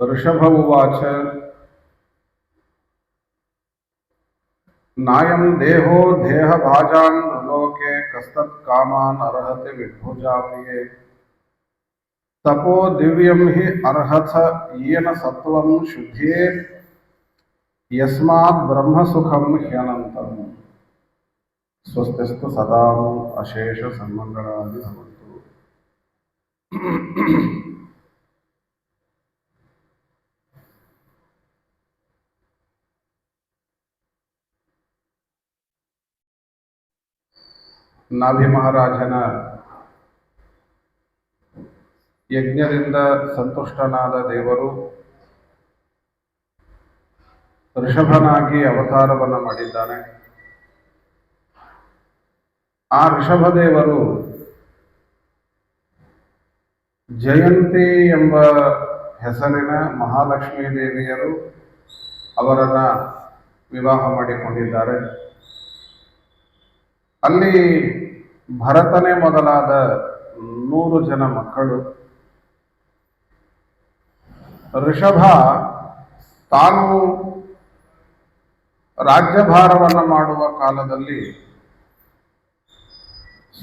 ऋषभ उवाच नायं देहो देहभाजान् लोके कस्तत्कामान् अर्हति विभुजाप्रिये तपो दिव्यं हि अर्हथ येन सत्त्वं शुद्धेत् यस्मात् ब्रह्मसुखं ह्यनन्तम् स्वस्तिस्तु सदाम् अशेषसन्मङ्गलानि भवन्तु ನಾಭಿ ಮಹಾರಾಜನ ಯಜ್ಞದಿಂದ ಸಂತುಷ್ಟನಾದ ದೇವರು ಋಷಭನಾಗಿ ಅವತಾರವನ್ನು ಮಾಡಿದ್ದಾನೆ. ಆ ಋಷಭದೇವರು ಜಯಂತಿ ಎಂಬ ಹೆಸರಿನ ಮಹಾಲಕ್ಷ್ಮೀ ದೇವಿಯರು ಅವರನ್ನು ವಿವಾಹ ಮಾಡಿಕೊಂಡಿದ್ದಾರೆ. ಅಲ್ಲಿ ಭರತನೇ ಮೊದಲಾದ ನೂರು ಜನ ಮಕ್ಕಳು. ಋಷಭ ತಾನು ರಾಜ್ಯಭಾರವನ್ನು ಮಾಡುವ ಕಾಲದಲ್ಲಿ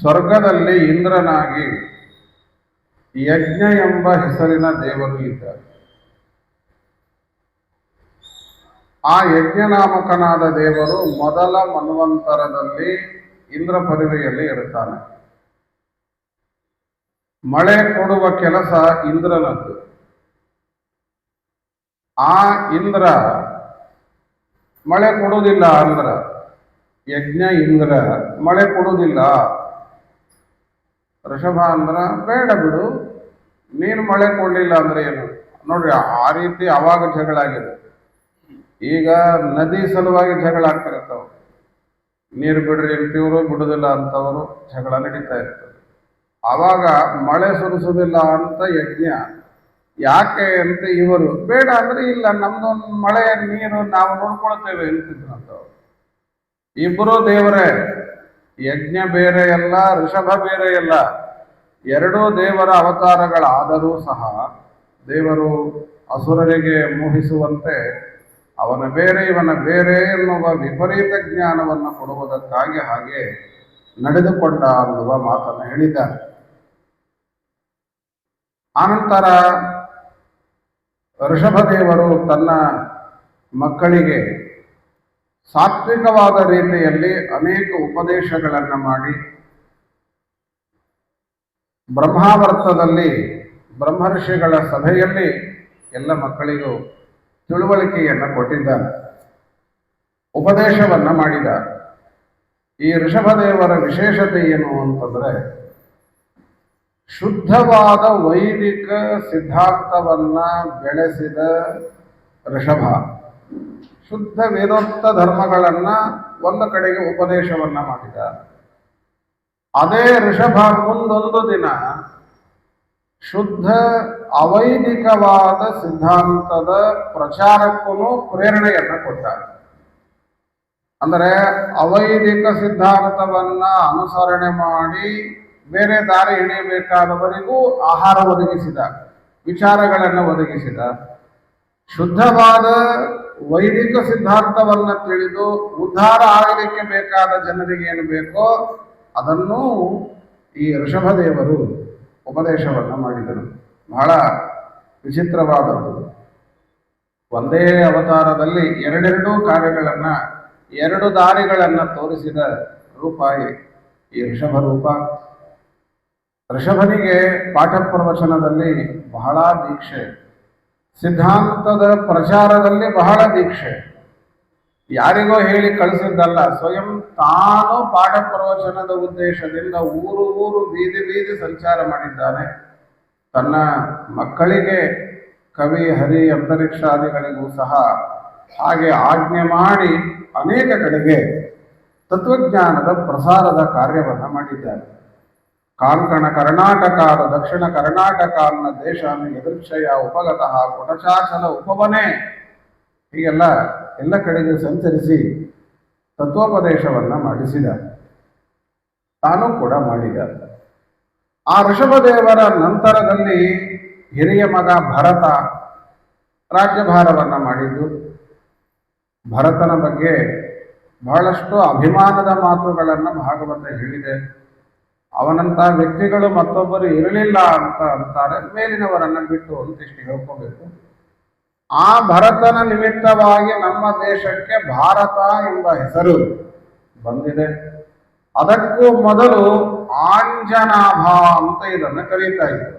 ಸ್ವರ್ಗದಲ್ಲಿ ಇಂದ್ರನಾಗಿ ಯಜ್ಞ ಎಂಬ ಹೆಸರಿನ ದೇವರು ಇದ್ದಾರೆ. ಆ ಯಜ್ಞನಾಮಕನಾದ ದೇವರು ಮೊದಲ ಮನ್ವಂತರದಲ್ಲಿ ಇಂದ್ರ ಪದವಿಯಲ್ಲಿ ಇರುತ್ತಾನೆ. ಮಳೆ ಕೊಡುವ ಕೆಲಸ ಇಂದ್ರನದ್ದು. ಆ ಇಂದ್ರ ಮಳೆ ಕೊಡುವುದಿಲ್ಲ ಅಂದ್ರ, ಯಜ್ಞ ಇಂದ್ರ ಮಳೆ ಕೊಡುವುದಿಲ್ಲ. ಋಷಭ ಅಂದ್ರ ಬೇಡ ಬಿಡು, ನೀನು ಮಳೆ ಕೊಡಲಿಲ್ಲ ಅಂದ್ರೆ ಏನು? ನೋಡ್ರಿ, ಆ ರೀತಿ ಅವಾಗ ಜಗಳ ಆಗಿದೆ ಈಗ ನದಿ ಸಲುವಾಗಿ ಜಗಳ ಆಗ್ತಿರ್ತಾವ ನೀರು ಬಿಡ್ರಿ ಅಂತೀವರು ಬಿಡೋದಿಲ್ಲ ಅಂತವರು ಜಗಳ ನಡೀತಾ ಇರ್ತದೆ. ಆವಾಗ ಮಳೆ ಸುರಿಸುವುದಿಲ್ಲ ಅಂತ ಯಜ್ಞ. ಯಾಕೆ ಅಂತ ಇವರು, ಬೇಡ ಅಂದ್ರೆ ಇಲ್ಲ ನಮ್ದೊಂದು ಮಳೆ, ನೀರು ನಾವು ನೋಡ್ಕೊಳ್ತೇವೆ ಅಂತಿದ್ರಂತವ್ರು ಇಬ್ಬರು ದೇವರೇ, ಯಜ್ಞ ಬೇರೆ ಅಲ್ಲ, ಋಷಭ ಬೇರೆ ಅಲ್ಲ. ಎರಡೂ ದೇವರ ಅವತಾರಗಳಾದರೂ ಸಹ ದೇವರು ಅಸುರರಿಗೆ ಮೋಹಿಸುವಂತೆ ಅವನ ಬೇರೆ, ಇವನ ಬೇರೆ ಎನ್ನುವ ವಿಪರೀತ ಜ್ಞಾನವನ್ನು ಕೊಡುವುದಕ್ಕಾಗಿ ಹಾಗೆ ನಡೆದುಕೊಂಡ ಅನ್ನುವ ಮಾತನ್ನು ಹೇಳಿದ್ದಾರೆ. ಆನಂತರ ಋಷಭದೇವರು ತನ್ನ ಮಕ್ಕಳಿಗೆ ಸಾತ್ವಿಕವಾದ ರೀತಿಯಲ್ಲಿ ಅನೇಕ ಉಪದೇಶಗಳನ್ನು ಮಾಡಿ ಬ್ರಹ್ಮಾವರ್ತದಲ್ಲಿ ಬ್ರಹ್ಮರ್ಷಿಗಳ ಸಭೆಯಲ್ಲಿ ಎಲ್ಲ ಮಕ್ಕಳಿಗೂ ತಿಳುವಳಿಕೆಯನ್ನು ಕೊಟ್ಟಿದ್ದ, ಉಪದೇಶವನ್ನ ಮಾಡಿದ. ಈ ಋಷಭದೇವರ ವಿಶೇಷತೆ ಏನು ಅಂತಂದ್ರೆ, ಶುದ್ಧವಾದ ವೈದಿಕ ಸಿದ್ಧಾಂತವನ್ನ ಬೆಳೆಸಿದ ಋಷಭ, ಶುದ್ಧ ವೇದೋಕ್ತ ಧರ್ಮಗಳನ್ನ ಒಂದು ಕಡೆಗೆ ಉಪದೇಶವನ್ನ ಮಾಡಿದ. ಅದೇ ಋಷಭ ಮುಂದೊಂದು ದಿನ ಶುದ್ಧ ಅವೈದಿಕವಾದ ಸಿದ್ಧಾಂತದ ಪ್ರಚಾರಕ್ಕೂ ಪ್ರೇರಣೆಯನ್ನು ಕೊಟ್ಟಾರೆ ಅಂದರೆ ಅವೈದಿಕ ಸಿದ್ಧಾಂತವನ್ನ ಅನುಸರಣೆ ಮಾಡಿ ಬೇರೆ ದಾರಿ ಹಿಡಿಯಬೇಕಾದವರಿಗೂ ಆಹಾರ ಒದಗಿಸಿದ, ವಿಚಾರಗಳನ್ನು ಒದಗಿಸಿದ, ಶುದ್ಧವಾದ ವೈದಿಕ ಸಿದ್ಧಾಂತವನ್ನ ತಿಳಿದು ಉದ್ಧಾರ ಆಗಲಿಕ್ಕೆ ಬೇಕಾದ ಜನರಿಗೆ ಏನು ಬೇಕೋ ಅದನ್ನು ಈ ಋಷಭದೇವರು ಉಪದೇಶವನ್ನು ಮಾಡಿದರು. ಬಹಳ ವಿಚಿತ್ರವಾದದ್ದು. ಒಂದೇ ಅವತಾರದಲ್ಲಿ ಎರಡೆರಡೂ ಕಾರ್ಯಗಳನ್ನು ಎರಡು ದಾರಿಗಳನ್ನು ತೋರಿಸಿದ ರೂಪ ಈ ಋಷಭ ರೂಪ. ಋಷಭನಿಗೆ ಪಾಠ ಪ್ರವಚನದಲ್ಲಿ ಬಹಳ ದೀಕ್ಷೆ. ಸಿದ್ಧಾಂತದ ಪ್ರಚಾರದಲ್ಲಿ ಬಹಳ ದೀಕ್ಷೆ. ಯಾರಿಗೋ ಹೇಳಿ ಕಳಿಸಿದ್ದಲ್ಲ, ಸ್ವಯಂ ತಾನು ಪಾಠ ಪ್ರವಚನದ ಉದ್ದೇಶದಿಂದ ಊರು ಊರು ಬೀದಿ ಬೀದಿ ಸಂಚಾರ ಮಾಡಿದ್ದಾನೆ. ತನ್ನ ಮಕ್ಕಳಿಗೆ ಕವಿ, ಹರಿ, ಅಂತರಿಕ್ಷಾದಿಗಳಿಗೂ ಸಹ ಹಾಗೆ ಆಜ್ಞೆ ಮಾಡಿ ಅನೇಕ ಕಡೆಗೆ ತತ್ವಜ್ಞಾನದ ಪ್ರಸಾರದ ಕಾರ್ಯವನ್ನು ಮಾಡಿದ್ದಾರೆ ಕಾಂಕಣ ಕರ್ನಾಟಕ ದಕ್ಷಿಣ ಕರ್ನಾಟಕ ಅನ್ನೋ ದೇಶ ಎದುರ್ಕ್ಷಯ ಉಪಗತಃ ಕುಟಚಾಚಲ ಉಪವನೆ. ಹೀಗೆಲ್ಲ ಎಲ್ಲ ಕಡೆಗೆ ಸಂಚರಿಸಿ ತತ್ವೋಪದೇಶವನ್ನು ಮಾಡಿಸಿದ. ತಾನೂ ಕೂಡ ಮಾಡಿದ. ಆ ಋಷಭದೇವರ ನಂತರದಲ್ಲಿ ಹಿರಿಯ ಮಗ ಭರತ ರಾಜ್ಯಭಾರವನ್ನು ಮಾಡಿದ್ದು. ಭರತನ ಬಗ್ಗೆ ಬಹಳಷ್ಟು ಅಭಿಮಾನದ ಮಾತುಗಳನ್ನು ಭಾಗವತ ಹೇಳಿದೆ. ಅವನಂತ ವ್ಯಕ್ತಿಗಳು ಮತ್ತೊಬ್ಬರು ಇರಲಿಲ್ಲ ಅಂತ ಅಂತಾರೆ. ಮೇಲಿನವರನ್ನು ಬಿಟ್ಟು ಅಂತ ಇಷ್ಟು ಹೇಳ್ಕೋಬೇಕು. ಆ ಭರತನ ನಿಮಿತ್ತವಾಗಿ ನಮ್ಮ ದೇಶಕ್ಕೆ ಭಾರತ ಎಂಬ ಹೆಸರು ಬಂದಿದೆ. ಅದಕ್ಕೂ ಮೊದಲು ಆಂಜನಾಭ ಅಂತ ಇದನ್ನು ಕರೀತಾ ಇತ್ತು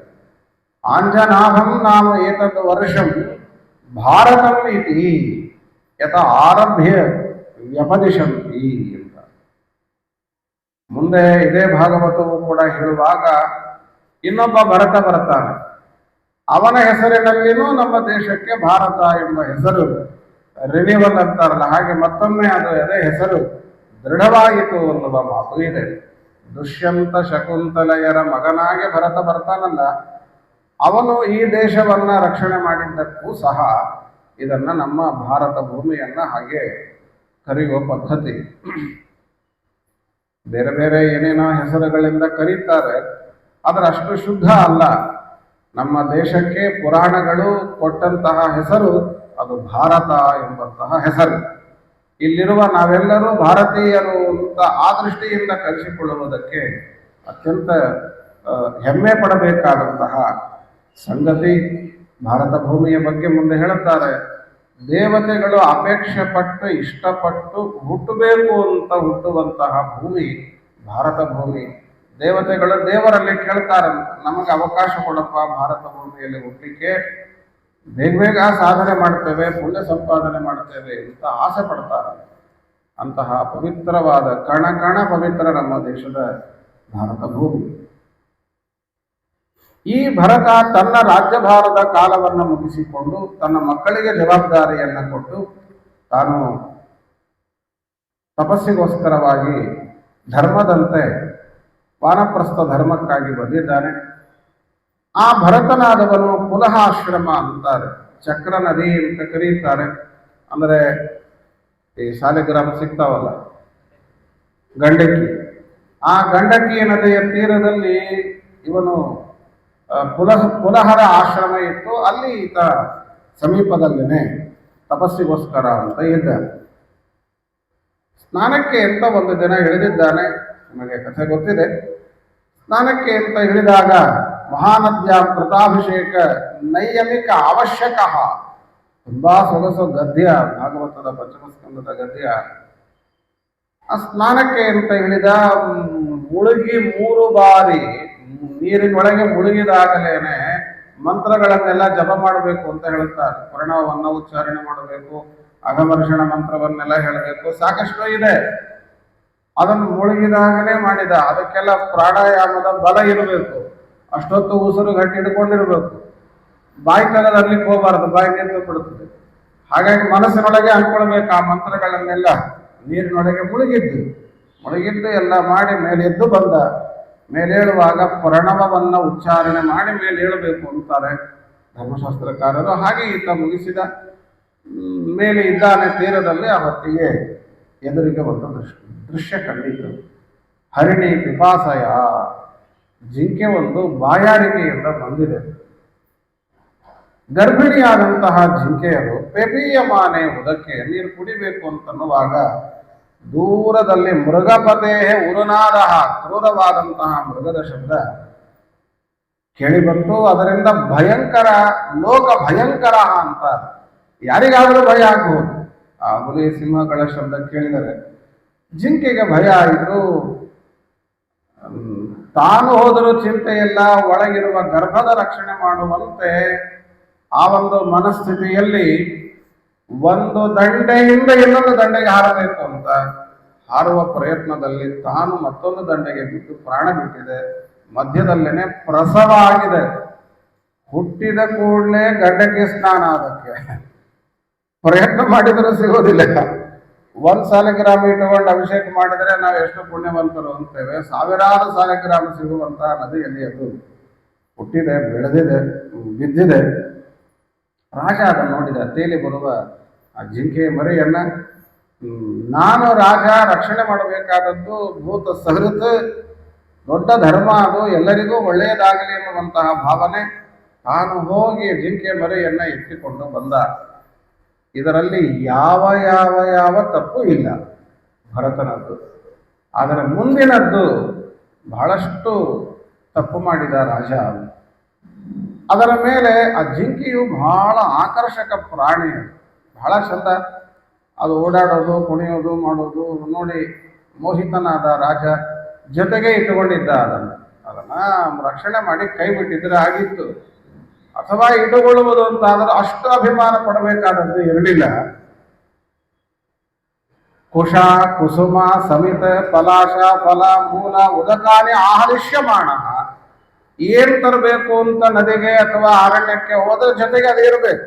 ಆಂಜನಾಭಂ ನಾಮ ಏತದ್ ವರ್ಷಂ ಭಾರತಂ ಇತಿ ಯಥ ಆರಭ್ಯ ವ್ಯಪದಿಶಂತಿ ಅಂತ. ಮುಂದೆ ಇದೇ ಭಾಗವತವು ಕೂಡ ಹೇಳುವಾಗ ಇನ್ನೊಬ್ಬ ಭರತ ಬರ್ತಾನೆ ಅವನ ಹೆಸರಿನಲ್ಲಿನೂ ನಮ್ಮ ದೇಶಕ್ಕೆ ಭಾರತ ಎಂಬ ಹೆಸರು. ರಿನಿವಲ್ ಅಂತಾರಲ್ಲ ಹಾಗೆ ಮತ್ತೊಮ್ಮೆ ಅದು ಅದೇ ಹೆಸರು. ದೃಢವಾಯಿತು ಅನ್ನುವ ಮಾತು ಇದೆ. ದುಷ್ಯಂತ ಶಕುಂತಲೆಯರ ಮಗನಾಗಿ ಭರತ ಬರ್ತಾನಲ್ಲ, ಅವನು ಈ ದೇಶವನ್ನ ರಕ್ಷಣೆ ಮಾಡಿದ್ದಕ್ಕೂ ಸಹ ಇದನ್ನ ನಮ್ಮ ಭಾರತ ಭೂಮಿಯನ್ನ ಹಾಗೆ ಕರೆಯುವ ಪದ್ಧತಿ. ಬೇರೆ ಬೇರೆ ಏನೇನೋ ಹೆಸರುಗಳಿಂದ ಕರೀತಾರೆ. ಅದರಷ್ಟು ಶುದ್ಧ ಅಲ್ಲ. ನಮ್ಮ ದೇಶಕ್ಕೆ ಪುರಾಣಗಳು ಕೊಟ್ಟಂತಹ ಹೆಸರು ಅದು ಭಾರತ ಎಂಬಂತಹ ಹೆಸರು. ಇಲ್ಲಿರುವ ನಾವೆಲ್ಲರೂ ಭಾರತೀಯರು ಅಂತ ಆ ದೃಷ್ಟಿಯಿಂದ ಕರೆಸಿಕೊಳ್ಳುವುದಕ್ಕೆ ಅತ್ಯಂತ ಹೆಮ್ಮೆ ಪಡಬೇಕಾದಂತಹ ಸಂಗತಿ ಭಾರತ ಭೂಮಿಯ ಬಗ್ಗೆ ಮುಂದೆ ಹೇಳುತ್ತಾರೆ. ದೇವತೆಗಳು ಅಪೇಕ್ಷೆ ಪಟ್ಟು ಇಷ್ಟಪಟ್ಟು ಹುಟ್ಟಬೇಕು ಅಂತ ಹುಟ್ಟುವಂತಹ ಭೂಮಿ ಭಾರತ ಭೂಮಿ. ದೇವತೆಗಳು ದೇವರಲ್ಲಿ ಕೇಳ್ತಾರೆ. ನಮಗೆ ಅವಕಾಶ ಕೊಡಪ್ಪ, ಭಾರತ ಭೂಮಿಯಲ್ಲಿ ಹುಟ್ಟಲಿಕ್ಕೆ. ಬೇಗ ಬೇಗ ಸಾಧನೆ ಮಾಡ್ತೇವೆ, ಪುಣ್ಯ ಸಂಪಾದನೆ ಮಾಡ್ತೇವೆ ಅಂತ ಆಸೆ ಪಡ್ತಾರೆ. ಅಂತಹ ಪವಿತ್ರವಾದ ಕಣ ಕಣ ಪವಿತ್ರ ನಮ್ಮ ದೇಶದ ಭಾರತ ಭೂಮಿ. ಈ ಭರತ ತನ್ನ ರಾಜ್ಯಭಾರದ ಕಾಲವನ್ನು ಮುಗಿಸಿಕೊಂಡು ತನ್ನ ಮಕ್ಕಳಿಗೆ ಜವಾಬ್ದಾರಿಯನ್ನು ಕೊಟ್ಟು ತಾನು ತಪಸ್ಸಿಗೋಸ್ಕರವಾಗಿ ಧರ್ಮದಂತೆ ವಾನಪ್ರಸ್ಥ ಧರ್ಮಕ್ಕಾಗಿ ಬಂದಿದ್ದಾನೆ. ಆ ಭರತನಾದವನು ಪುನಃ ಆಶ್ರಮ ಅಂತಾರೆ. ಚಕ್ರ ನದಿ ಅಂತ ಕರೀತಾರೆ. ಅಂದರೆ ಈ ಸಾಲಿಗ್ರಾಮ ಸಿಗ್ತಾವಲ್ಲ, ಗಂಡಕಿ. ಆ ಗಂಡಕಿ ನದಿಯ ತೀರದಲ್ಲಿ ಇವನು ಕುಲಹ ಕುಲಹರ ಆಶ್ರಮ ಇತ್ತು. ಅಲ್ಲಿ ಈತ ಸಮೀಪದಲ್ಲೇನೆ ತಪಸ್ಸಿಗೋಸ್ಕರ ಅಂತ ಇದ್ದ ಸ್ನಾನಕ್ಕೆ ಎಂತ ಒಂದು ದಿನ ಇಳಿದಿದ್ದಾನೆ. ನಿಮಗೆ ಕಥೆ ಗೊತ್ತಿದೆ. ಸ್ನಾನಕ್ಕೆ ಅಂತ ಹೇಳಿದಾಗ ಮಹಾನದ್ಯ ಕೃತಾಭಿಷೇಕ ನೈಯಮಿಕ ಅವಶ್ಯಕ. ತುಂಬಾ ಸೊಗಸು ಗದ್ಯ, ಭಾಗವತದ ಪಂಚಮಸ್ಕಂದದ ಗದ್ಯ. ಆ ಸ್ನಾನಕ್ಕೆ ಅಂತ ಹೇಳಿದ ಮುಳುಗಿ ಮೂರು ಬಾರಿ ನೀರಿನೊಳಗೆ ಮುಳುಗಿದಾಗಲೇನೆ ಮಂತ್ರಗಳನ್ನೆಲ್ಲ ಜಪ ಮಾಡಬೇಕು ಅಂತ ಹೇಳ್ತಾರೆ ಪ್ರಣವನ್ನ ಉಚ್ಚಾರಣೆ ಮಾಡಬೇಕು ಅಗಮರ್ಷಣ ಮಂತ್ರವನ್ನೆಲ್ಲ ಹೇಳಬೇಕು. ಸಾಕಷ್ಟು ಇದೆ. ಅದನ್ನು ಮುಳುಗಿದಾಗಲೇ ಮಾಡಿದ. ಅದಕ್ಕೆಲ್ಲ ಪ್ರಾಣಾಯಾಮದ ಬಲ ಇರಬೇಕು. ಅಷ್ಟೊತ್ತು ಉಸಿರು ಗಟ್ಟಿ ಹಿಡ್ಕೊಂಡಿರ್ಬೇಕು. ಬಾಯಿ ಅಲ್ಲಿಗೆ ಹೋಗಬಾರದು. ಬಾಯಿ ನಿಂತು ಬಿಡುತ್ತದೆ. ಹಾಗಾಗಿ ಮನಸ್ಸಿನೊಳಗೆ ಅನ್ಕೊಳ್ಬೇಕು ಆ ಮಂತ್ರಗಳನ್ನೆಲ್ಲ ನೀರಿನೊಳಗೆ ಮುಳುಗಿದ್ದು. ಮುಳುಗಿದ್ದು ಎಲ್ಲ ಮಾಡಿ ಮೇಲೆದ್ದು ಬಂದ. ಮೇಲೇಳುವಾಗ ಪ್ರಣವವನ್ನ ಉಚ್ಚಾರಣೆ ಮಾಡಿ ಮೇಲೇಳಬೇಕು ಅಂತಾರೆ ಧರ್ಮಶಾಸ್ತ್ರಕಾರರು. ಹಾಗೆ ಈತ ಮುಗಿಸಿದ. ಮೇಲೆ ಇದ್ದಾನೆ ತೀರದಲ್ಲಿ ಅವತ್ತಿಗೆ. ಎದುರಿಗೆ ಒಂದು ದೃಶ್ಯ ದೃಶ್ಯ ಕಂಡಿತು. ಹರಿಣಿ ಪಿಪಾಸಯ ಜಿಂಕೆ ಒಂದು ಬಾಯಾರಿಕೆಯಿಂದ ಬಂದಿದೆ. ಗರ್ಭಿಣಿಯಾದಂತಹ ಜಿಂಕೆಯರು ಪೆಪಿಯಮಾನೆ ಉದಕ್ಕೆ ನೀರು ಕುಡಿಬೇಕು ಅಂತನ್ನುವಾಗ ದೂರದಲ್ಲಿ ಮೃಗಪತೆ ಉರುನಾದ ಕ್ರೂರವಾದಂತಹ ಮೃಗದ ಶಬ್ದ ಕೇಳಿಬಂತು. ಅದರಿಂದ ಭಯಂಕರ ಲೋಕ ಭಯಂಕರ ಅಂತ ಯಾರಿಗಾದರೂ ಭಯ ಆಗ್ಬಹುದು. ಆ ಹುಲಿ ಸಿಂಹಗಳ ಶಬ್ದ ಕೇಳಿದರೆ ಜಿಂಕೆಗೆ ಭಯ ಆಯಿತು. ತಾನು ಹೋದರೂ ಇಲ್ಲ ಒಳಗಿರುವ ಗರ್ಭದ ರಕ್ಷಣೆ ಮಾಡುವಂತೆ. ಆ ಒಂದು ಮನಸ್ಥಿತಿಯಲ್ಲಿ ಒಂದು ದಂಡೆಯಿಂದ ಇನ್ನೊಂದು ದಂಡೆಗೆ ಹಾರಬೇಕು ಅಂತ ಹಾರುವ ಪ್ರಯತ್ನದಲ್ಲಿ ತಾನು ಮತ್ತೊಂದು ದಂಡೆಗೆ ಬಿದ್ದು ಪ್ರಾಣ ಬಿಟ್ಟಿದೆ. ಮಧ್ಯದಲ್ಲೇನೆ ಪ್ರಸವ ಆಗಿದೆ. ಹುಟ್ಟಿದ ಕೂಡಲೇ ಗಡ್ಡಕ್ಕೆ ಸ್ನಾನ ಅದಕ್ಕೆ ಪ್ರಯತ್ನ ಮಾಡಿದರೂ ಸಿಗೋದಿಲ್ಲ. ಒಂದ್ ಸಾಲಿಗ್ರಾಮ ಇಟ್ಟುಕೊಂಡು ಅಭಿಷೇಕ ಮಾಡಿದರೆ ನಾವು ಎಷ್ಟು ಪುಣ್ಯವಂತರು ಅಂತೇವೆ, ಸಾವಿರಾರು ಸಾಲಿಗ್ರಾಮ ಸಿಗುವಂತಹ ನದಿಯಲ್ಲಿ ಅದು ಹುಟ್ಟಿದೆ, ಬೆಳೆದಿದೆ, ಬಿದ್ದಿದೆ. ರಾಜ ಅದನ್ನು ನೋಡಿದ, ತೇಲಿ ಬರುವ ಆ ಜಿಂಕೆ ಮರಿಯನ್ನ ನಾನು ರಾಜ ರಕ್ಷಣೆ ಮಾಡಬೇಕಾದದ್ದು ಭೂತ ಸಹೃತ್, ದೊಡ್ಡ ಧರ್ಮ ಅದು, ಎಲ್ಲರಿಗೂ ಒಳ್ಳೆಯದಾಗಲಿ ಎನ್ನುವಂತಹ ಭಾವನೆ. ತಾನು ಹೋಗಿ ಜಿಂಕೆ ಮರಿಯನ್ನ ಎತ್ತಿಕೊಂಡು ಬಂದ. ಇದರಲ್ಲಿ ಯಾವ ಯಾವ ಯಾವ ತಪ್ಪು ಇಲ್ಲ. ಭರತನದ್ದು. ಆದರೆ ಮುಂದಿನದ್ದು ಬಹಳಷ್ಟು ತಪ್ಪು ಮಾಡಿದ ರಾಜ ಅದರ ಮೇಲೆ ಆ ಜಿಂಕೆಯು ಬಹಳ ಆಕರ್ಷಕ ಪ್ರಾಣಿ. ಬಹಳ ಚಂದ. ಅದು ಓಡಾಡೋದು, ಕುಣಿಯೋದು, ಮಾಡೋದು, ನೋಡಿ ಮೋಹಿತನಾದ ರಾಜ ಜೊತೆಗೆ ಇಟ್ಟುಕೊಂಡಿದ್ದ ಅದನ್ನು. ಅದನ್ನ ರಕ್ಷಣೆ ಮಾಡಿ ಕೈ ಬಿಟ್ಟಿದ್ರೆ ಆಗಿತ್ತು ಅಥವಾ ಇಟ್ಟುಕೊಳ್ಳುವುದು ಅಂತ ಆದರೆ ಅಷ್ಟು ಅಭಿಮಾನ ಪಡಬೇಕಾದದ್ದು ಇರಲಿಲ್ಲ. ಕುಶ, ಕುಸುಮ, ಸಮಿತ ಪಲಾಶ ಫಲ, ಮೂಲ, ಉದಕಾನೆ, ಆಹರಿಷ್ಯಮಾಣ. ಏನ್ ತರಬೇಕು ಅಂತ ನದಿಗೆ ಅಥವಾ ಅರಣ್ಯಕ್ಕೆ ಹೋದ್ರ ಜೊತೆಗೆ ಅದು ಇರಬೇಕು.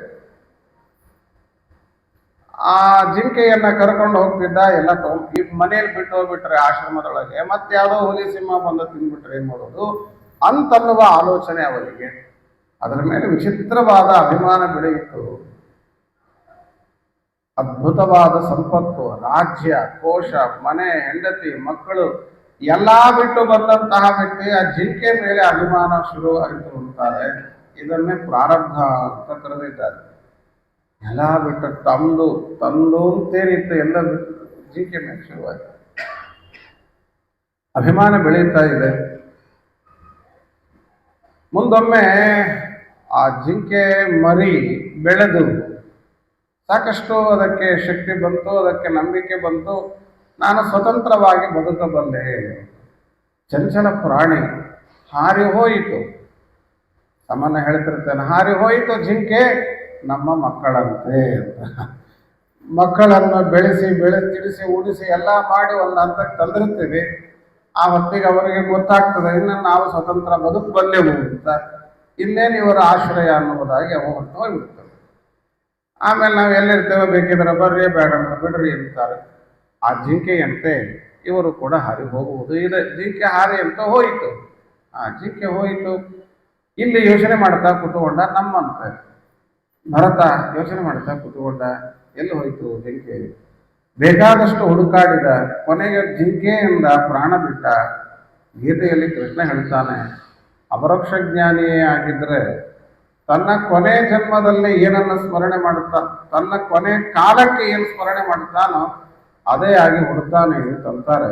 ಆ ಜಿಂಕೆಯನ್ನ ಕರ್ಕೊಂಡು ಹೋಗ್ತಿದ್ದ, ಎಲ್ಲ ಮನೇಲಿ ಬಿಟ್ಟು ಹೋಗ್ಬಿಟ್ರೆ ಆಶ್ರಮದೊಳಗೆ, ಮತ್ತೆ ಯಾವುದೋ ಹುಲಿ ಸಿಂಹ ಬಂದು ತಿಂದ್ಬಿಟ್ರೆ ಏನ್ ಮಾಡೋದು? ಅಂತನ್ನುವ ಆಲೋಚನೆ ಅವರಿಗೆ. ಅದರ ಮೇಲೆ ವಿಚಿತ್ರವಾದ ಅಭಿಮಾನ ಬೆಳೆಯಿತು. ಅದ್ಭುತವಾದ ಸಂಪತ್ತು, ರಾಜ್ಯ, ಕೋಶ, ಮನೆ, ಹೆಂಡತಿ, ಮಕ್ಕಳು ಎಲ್ಲ ಬಿಟ್ಟು ಬಂದಂತಹ ವ್ಯಕ್ತಿ ಆ ಜಿಂಕೆ ಮೇಲೆ ಅಭಿಮಾನ ಶುರು ಆಯಿತು ಅಂತಾರೆ. ಇದನ್ನೇ ಪ್ರಾರಬ್ಧ ಅಂತ ಕರೆದಿದ್ದಾರೆ. ಎಲ್ಲ ಬಿಟ್ಟು ತಂದು ತಂದು ಅಂತೇನಿತ್ತು ಎಲ್ಲ ಜಿಂಕೆ ಮೇಲೆ ಶುರುವಾಯಿತು ಅಭಿಮಾನ ಬೆಳೀತಾ ಇದೆ. ಮುಂದೊಮ್ಮೆ ಆ ಜಿಂಕೆ ಮರಿ ಬೆಳೆದು ಸಾಕಷ್ಟು ಅದಕ್ಕೆ ಶಕ್ತಿ ಬಂತು, ಅದಕ್ಕೆ ನಂಬಿಕೆ ಬಂತು, ನಾನು ಸ್ವತಂತ್ರವಾಗಿ ಬದುಕಬಲ್ಲೆ ಚಂಚಲ ಪ್ರಾಣಿ, ಹಾರಿ ಹೋಯಿತು. ಸಾಮಾನ್ಯ ಹೇಳ್ತಿರ್ತೇನೆ, ಹಾರಿ ಹೋಯಿತು ಜಿಂಕೆ, ನಮ್ಮ ಮಕ್ಕಳಂತೆ ಅಂತ. ಮಕ್ಕಳನ್ನು ಬೆಳೆಸಿ, ಬೆಳೆ ತಿಳಿಸಿ ಉಡಿಸಿ ಎಲ್ಲ ಮಾಡಿ ಒಂದು ಹಂತಕ್ಕೆ ತಂದಿರ್ತೀವಿ. ಆ ಹೊತ್ತಿಗೆ ಅವರಿಗೆ ಗೊತ್ತಾಗ್ತದೆ, ಇನ್ನು ನಾವು ಸ್ವತಂತ್ರ ಬದುಕಬಲ್ಲೆವು ಅಂತ. ಇನ್ನೇನು ಇವರ ಆಶ್ರಯ ಅನ್ನುವುದಾಗಿ ಅವು ಹೊತ್ತು ಆಮೇಲೆ ನಾವು ಎಲ್ಲಿರ್ತೇವೆ ಬೇಕಿದ್ರೆ ಬರ್ರಿ, ಬೇಡ ಬಿಡ್ರಿ ಅಂತಾರೆ. ಆ ಜಿಂಕೆಯಂತೆ ಇವರು ಕೂಡ ಹಾರಿ ಹೋಗುವುದು ಇದೆ. ಜಿಂಕೆ ಹಾರಿ ಅಂತ ಹೋಯಿತು. ಆ ಜಿಂಕೆ ಹೋಯಿತು. ಇಲ್ಲಿ ಯೋಚನೆ ಮಾಡ್ತಾ ಕೂತ್ಕೊಂಡ ನಮ್ಮಂತೆ. ಭರತ ಯೋಚನೆ ಮಾಡ್ತಾ ಕೂತ್ಕೊಂಡ ಎಲ್ಲಿ ಹೋಯಿತು ಜಿಂಕೆ? ಬೇಕಾದಷ್ಟು ಹುಡುಕಾಡಿದ ಕೊನೆಗೆ ಜಿಂಕೆಯಿಂದ ಪ್ರಾಣ ಬಿಟ್ಟ ಗೀತೆಯಲ್ಲಿ ಕೃಷ್ಣ ಹೇಳ್ತಾನೆ ಅಪರೋಕ್ಷ ಜ್ಞಾನಿಯೇ ಆಗಿದ್ದರೆ ತನ್ನ ಕೊನೆ ಜನ್ಮದಲ್ಲಿ ಏನನ್ನ ಸ್ಮರಣೆ ಮಾಡುತ್ತಾ, ತನ್ನ ಕೊನೆ ಕಾಲಕ್ಕೆ ಏನು ಸ್ಮರಣೆ ಮಾಡುತ್ತಾನೋ ಅದೇ ಆಗಿ ಹುಡುತಾನೆ ಅಂತಂತಾರೆ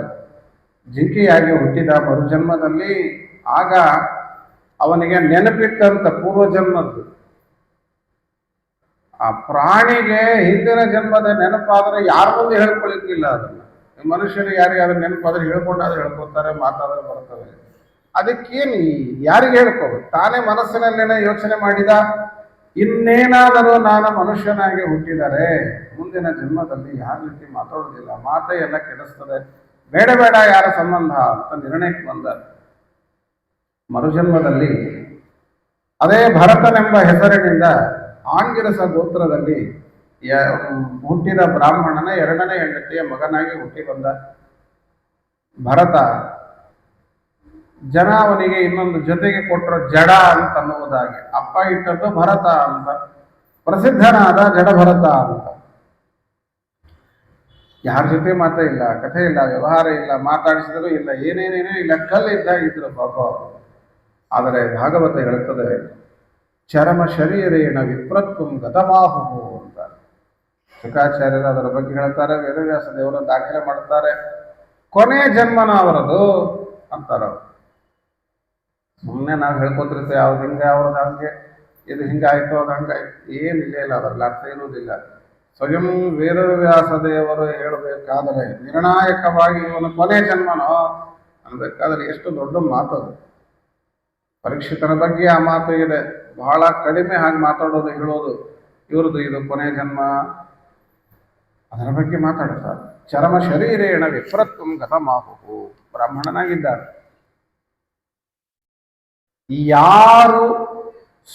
ಜಿಂಕೆಯಾಗಿ ಹುಟ್ಟಿದ ಮರುಜನ್ಮದಲ್ಲಿ ಆಗ ಅವನಿಗೆ ನೆನಪಿಟ್ಟಂತ ಪೂರ್ವ ಜನ್ಮದ್ದು ಆ ಪ್ರಾಣಿಗೆ ಹಿಂದಿನ ಜನ್ಮದ ನೆನಪಾದರೆ ಯಾರು ಮುಂದೆ ಹೇಳ್ಕೊಳ್ಳಿಕ್ಕಿಲ್ಲ ಅದನ್ನ ಮನುಷ್ಯರು ಯಾರಿಗಾದ್ರೂ ನೆನಪಾದ್ರೆ ಹೇಳ್ಕೊಂಡಾದ್ರೆ ಹೇಳ್ಕೊತಾರೆ ಮಾತಾದ್ರೆ ಬರ್ತವೆ. ಅದಕ್ಕೇನು ಯಾರಿಗೆ ಹೇಳ್ಕೋ ತಾನೇ ಮನಸ್ಸಿನಲ್ಲೇನೆ ಯೋಚನೆ ಮಾಡಿದ? ಇನ್ನೇನಾದರೂ ನಾನು ಮನುಷ್ಯನಾಗಿ ಹುಟ್ಟಿದರೆ ಮುಂದಿನ ಜನ್ಮದಲ್ಲಿ ಯಾರ ರೀತಿ ಮಾತಾಡೋದಿಲ್ಲ? ಮಾತೇ ಎಲ್ಲ ಕೆಡಿಸ್ತದೆ. ಬೇಡ ಬೇಡ, ಯಾರ ಸಂಬಂಧ ಅಂತ ನಿರ್ಣಯಕ್ಕೆ ಬಂದ ಮರುಜನ್ಮದಲ್ಲಿ ಅದೇ ಭರತನೆಂಬ ಹೆಸರಿನಿಂದ ಆಂಗಿರಸ ಗೋತ್ರದಲ್ಲಿ ಹುಟ್ಟಿದ ಬ್ರಾಹ್ಮಣನ ಎರಡನೇ ಹೆಂಡತಿಯ ಮಗನಾಗಿ ಹುಟ್ಟಿ ಬಂದ ಭರತ ಜನ ಅವನಿಗೆ ಇನ್ನೊಂದು ಜೊತೆಗೆ ಕೊಟ್ಟರು ಜಡ ಅಂತ ಅನ್ನುವುದಾಗಿ. ಅಪ್ಪ ಇಟ್ಟದ್ದು ಭರತ ಅಂತ. ಪ್ರಸಿದ್ಧನಾದ ಜಡ ಭರತ ಅಂತ. ಯಾರ ಜೊತೆ ಮಾತೇ ಇಲ್ಲ, ಕಥೆ ಇಲ್ಲ, ವ್ಯವಹಾರ ಇಲ್ಲ, ಮಾತಾಡಿಸಿದ್ರು ಇಲ್ಲ, ಏನೇನೇನೇ ಇಲ್ಲ, ಕಲ್ಲಿದ್ದಾಗಿದ್ರು ಪಾಪ. ಆದರೆ ಭಾಗವತ ಹೇಳುತ್ತದೆ, ಚರಮ ಶರೀರೇಣ ವಿಪ್ರತ್ವ ಗತಮಾಹು ಅಂತ. ಶುಕಾಚಾರ್ಯರು ಅದರ ಬಗ್ಗೆ ಹೇಳ್ತಾರೆ, ವೇದವ್ಯಾಸ ದೇವರ ದಾಖಲೆ ಮಾಡ್ತಾರೆ ಕೊನೆ ಜನ್ಮನ ಅವರದು, ಅಂತಾರ ಸುಮ್ಮನೆ ನಾವು ಹೇಳ್ಕೊತಿರ್ತೇವೆ ಅವ್ರು ಹಿಂಗೆ ಅವ್ರದ್ದು ಹಂಗೆ, ಇದು ಹಿಂಗಾಯಿತು ಅದು ಹಂಗಾಯ್ತು ಏನಿಲ್ಲ ಇಲ್ಲ ಅದರಲ್ಲಿ ಅರ್ಥ ಇರುವುದಿಲ್ಲ ಸ್ವಯಂ ವೀರವ್ಯಾಸ ದೇವರು ಹೇಳಬೇಕಾದರೆ ನಿರ್ಣಾಯಕವಾಗಿ ಇವನು ಕೊನೆ ಜನ್ಮನೋ ಅನ್ಬೇಕಾದ್ರೆ ಎಷ್ಟು ದೊಡ್ಡ ಮಾತು ಅದು. ಪರೀಕ್ಷಿತನ ಬಗ್ಗೆ ಆ ಮಾತು ಇದೆ. ಬಹಳ ಕಡಿಮೆ ಹಾಗೆ ಮಾತಾಡೋದು, ಹೇಳೋದು. ಇವ್ರದ್ದು ಇದು ಕೊನೆ ಜನ್ಮ. ಅದರ ಬಗ್ಗೆ ಮಾತಾಡುತ್ತಾರೆ ಚರಮ ಶರೀರೇಣ ವಿಪ್ರತ್ವಂ ಗತಮಾಹು ಬ್ರಾಹ್ಮಣನಾಗಿದ್ದಾರೆ ಯಾರು